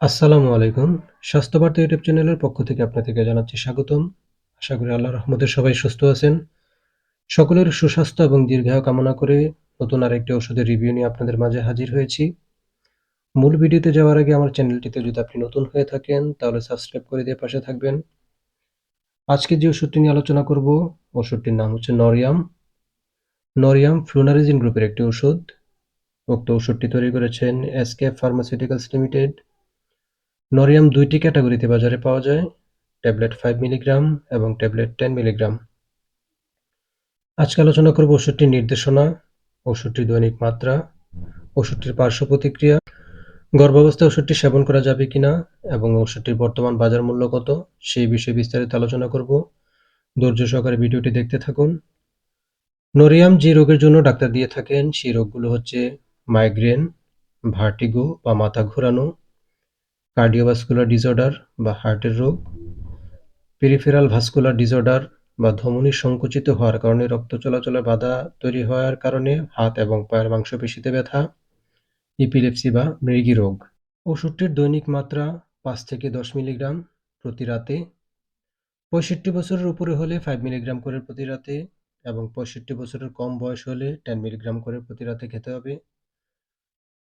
আসসালামু আলাইকুম। স্বাস্থ্যবার্তা ইউটিউব চ্যানেলের পক্ষ থেকে আপনাদেরকে জানাচ্ছি স্বাগতম। আশা করি আল্লাহর রহমতে সবাই সুস্থ আছেন। সকলের সুস্বাস্থ্য এবং দীর্ঘায়ু কামনা করে নতুন আরেকটি ওষুধের রিভিউ নিয়ে আপনাদের মাঝে হাজির হয়েছি। মূল ভিডিওতে যাওয়ার আগে আমার চ্যানেলটিতে যদি আপনি নতুন হয়ে থাকেন, তাহলে সাবস্ক্রাইব করে দিয়ে পাশে থাকবেন। আজকে যে ওষুধটি নিয়ে আলোচনা করব ওষুধটির নাম হচ্ছে নরিয়াম। নরিয়াম ফ্লুনারিজিন গ্রুপের একটি ওষুধ। উক্ত ওষুধটি তৈরি করেছেন এসকে ফার্মাসিউটিক্যালস লিমিটেড। নরিয়াম দুইটি ক্যাটাগরিতে বাজারে পাওয়া যায়, ট্যাবলেট ফাইভ মিলিগ্রাম এবং ট্যাবলেট টেন মিলিগ্রাম। আজকে আলোচনা করব ওষুধটির নির্দেশনা, ওষুধটির দৈনিক মাত্রা, ওষুধটির পার্শ্ব প্রতিক্রিয়া, গর্ভাবস্থায় ওষুধটি সেবন করা যাবে কিনা এবং ওষুধটির বর্তমান বাজার মূল্য কত, সেই বিষয়ে বিস্তারিত আলোচনা করব। ধৈর্য সহকারে ভিডিওটি দেখতে থাকুন। নরিয়াম যে রোগের জন্য ডাক্তার দিয়ে থাকেন, সেই রোগগুলো হচ্ছে মাইগ্রেন ভার্টিগো বা মাথা ঘোরানো কার্ডিওভাস্কুলার ডিসঅর্ডার বা হার্টের রোগ, পেরিফেরাল ভাস্কুলার ডিসঅর্ডার বা ধমনী সংকুচিত হওয়ার কারণে রক্ত চলাচলে বাধা তৈরি হওয়ার কারণে হাত এবং পায়ের মাংসপেশিতে ব্যথা, ইপিলেপসি বা মৃগী রোগ। ওষুধটির দৈনিক মাত্রা পাঁচ থেকে দশ মিলিগ্রাম প্রতি রাতে। পঁয়ষট্টি বছরের উপরে হলে ফাইভ মিলিগ্রাম করে প্রতি রাতে এবং পঁয়ষট্টি বছরের কম বয়স হলে টেন মিলিগ্রাম করে প্রতি রাতে খেতে হবে।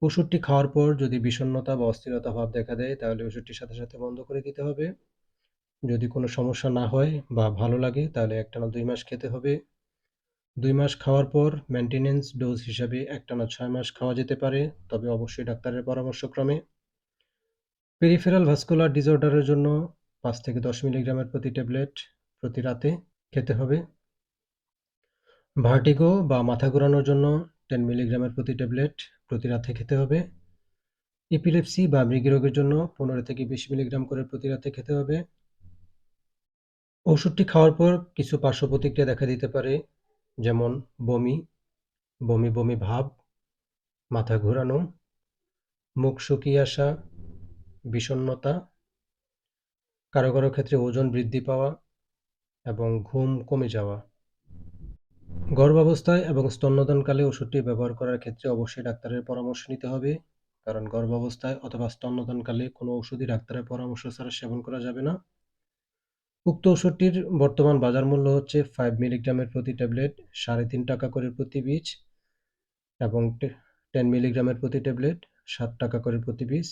ওষুধটি খাওয়ার পর যদি বিষণ্ণতা বা অস্থিরতা ভাব দেখা দেয়, তাহলে ওষুধটি সাথে সাথে বন্ধ করে দিতে হবে। যদি কোনো সমস্যা না হয় বা ভালো লাগে, তাহলে একটানা দুই মাস খেতে হবে। দুই মাস খাওয়ার পর মেনটেনেন্স ডোজ হিসাবে একটানা ছয় মাস খাওয়া যেতে পারে, তবে অবশ্যই ডাক্তারের পরামর্শক্রমে। পেরিফেরাল ভাস্কুলার ডিসঅর্ডারের জন্য পাঁচ থেকে দশ মিলিগ্রামের প্রতি ট্যাবলেট প্রতি রাতে খেতে হবে। ভার্টিগো বা মাথা ঘোরানোর জন্য টেন মিলিগ্রামের প্রতি ট্যাবলেট প্রতি রাতে খেতে হবে। এপিলেপসি বা মৃগী রোগের জন্য পনেরো থেকে বিশ মিলিগ্রাম করে প্রতি রাতে খেতে হবে। ওষুধটি খাওয়ার পর কিছু পার্শ্ব প্রতিক্রিয়া দেখা দিতে পারে, যেমন বমি বমি বমি ভাব, মাথা ঘোরানো, মুখ শুকিয়ে আসা বিষণ্নতা কারও কারও ক্ষেত্রে ওজন বৃদ্ধি পাওয়া এবং ঘুম কমে যাওয়া। গর্ভাবস্থায় এবং স্তন্যদানকালে ওষুধটি ব্যবহার করার ক্ষেত্রে অবশ্যই ডাক্তারের পরামর্শ নিতে হবে, কারণ গর্ভাবস্থায় অথবা স্তন্যদানকালে কোনো ওষুধই ডাক্তারের পরামর্শ ছাড়া সেবন করা যাবে না। উক্ত ওষুধটির বর্তমান বাজার মূল্য হচ্ছে ফাইভ মিলিগ্রামের প্রতি ট্যাবলেট, সাড়ে তিন টাকা করে প্রতি বীজ এবং টেন মিলিগ্রামের প্রতি ট্যাবলেট, সাত টাকা করে প্রতি বীজ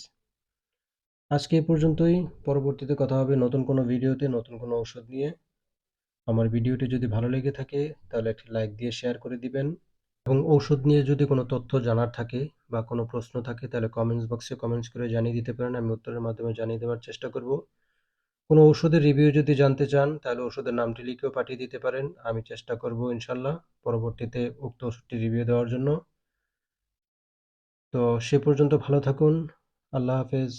আজকে এই পর্যন্তই, পরবর্তীতে কথা হবে নতুন কোনো ভিডিওতে, নতুন কোনো ওষুধ নিয়ে। আমার ভিডিওটি যদি ভালো লেগে থাকে, তাহলে একটি লাইক দিয়ে শেয়ার করে দিবেন। এবং ঔষধ নিয়ে যদি কোনো তথ্য জানার থাকে বা কোনো প্রশ্ন থাকে, তাহলে কমেন্টস বক্সে কমেন্টস করে জানিয়ে দিতে পারেন। আমি উত্তরের মাধ্যমে জানিয়ে দেওয়ার চেষ্টা করব। কোনো ওষুধের রিভিউ যদি জানতে চান, তাহলে ওষুধের নামটি লিখেও পাঠিয়ে দিতে পারেন। আমি চেষ্টা করব ইনশাল্লাহ পরবর্তীতে উক্ত ওষুধটি রিভিউ দেওয়ার জন্য। তো সে পর্যন্ত ভালো থাকুন। আল্লাহ হাফেজ।